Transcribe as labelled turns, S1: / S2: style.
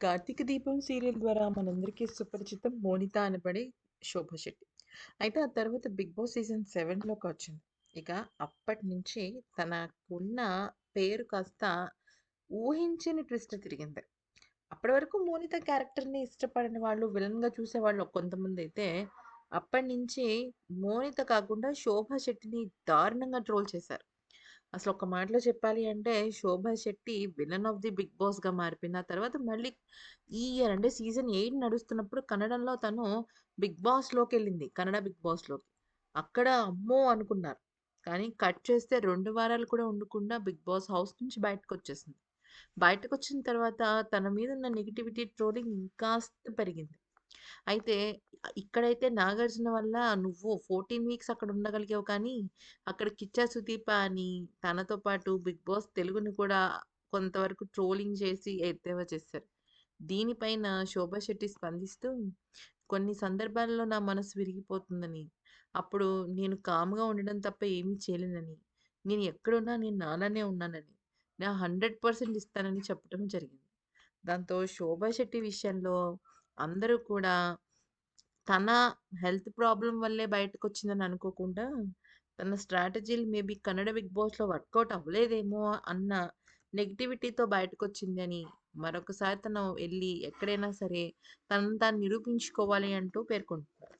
S1: కార్తీక దీపం సీరియల్ ద్వారా మనందరికీ సుపరిచితం మోనిత అనబడే శోభ శెట్టి. అయితే ఆ తర్వాత 'బిగ్ బాస్' సీజన్ సెవెన్లోకి వచ్చింది ఇక అప్పటి నుంచి తనకున్న పేరు కాస్త ఊహించని ట్విస్ట్ తిరిగింది. అప్పటి వరకు మోనిత క్యారెక్టర్‌ని ఇష్టపడని వాళ్ళు, విలన్‌గా చూసేవాళ్ళు కొంతమందైతే, అప్పటినుంచి మోనిత కాకుండా శోభ శెట్టిని దారుణంగా ట్రోల్ చేశారు. అసలు ఒక మాటలో చెప్పాలి అంటే Shobha Shetty villain of the big బాస్‌గా మారిపోయింది. ఆ తర్వాత మళ్ళీ ఈ ఇయర్ అంటే సీజన్ ఎయిట్ నడుస్తున్నప్పుడు కన్నడంలో తను బిగ్ బాస్లోకి వెళ్ళింది కన్నడ బిగ్ బాస్‌లోకి. అక్కడ అమ్మో! అనుకున్నారు. కానీ కట్ చేస్తే రెండు వారాలు కూడా ఉండకుండా బిగ్ బాస్ హౌస్ నుంచి బయటకు వచ్చేసింది బయటకొచ్చిన తర్వాత తన మీదున్న నెగటివిటీ, ట్రోలింగ్ ఇంకాస్త పెరిగింది. అయితే ఇక్కడైతే నాగార్జున వల్ల నువ్వు 14 వీక్స్ అక్కడ ఉండగలిగావు కానీ, అక్కడ కిచ్చా సుదీప అని తనతో పాటు బిగ్ బాస్ తెలుగుని కూడా కొంతవరకు ట్రోలింగ్ చేసి ఎద్దేవా చేశారు. దీనిపైన శోభా శెట్టి స్పందిస్తూ, కొన్ని సందర్భాల్లో నా మనసు విరిగిపోతుందని, అప్పుడు నేను కామ్‌గా ఉండడం తప్ప ఏమీ చేయలేనని, నేను ఎక్కడున్నా నేను నాలానే ఉన్నానని, నా 100% ఇస్తానని చెప్పడం జరిగింది. దాంతో శోభ శెట్టి విషయంలో అందరూ కూడా తన హెల్త్ ప్రాబ్లం వల్లే బయటకొచ్చిందని అనుకోకుండా, తన స్ట్రాటజీలు మేబీ కన్నడ బిగ్ బాస్‌లో వర్కౌట్ అవ్వలేదేమో అన్న నెగటివిటీతో బయటకొచ్చిందని, మరొకసారి తను వెళ్ళి ఎక్కడైనా సరే తనను తాను నిరూపించుకోవాలి అంటూ పేర్కొంటున్నారు.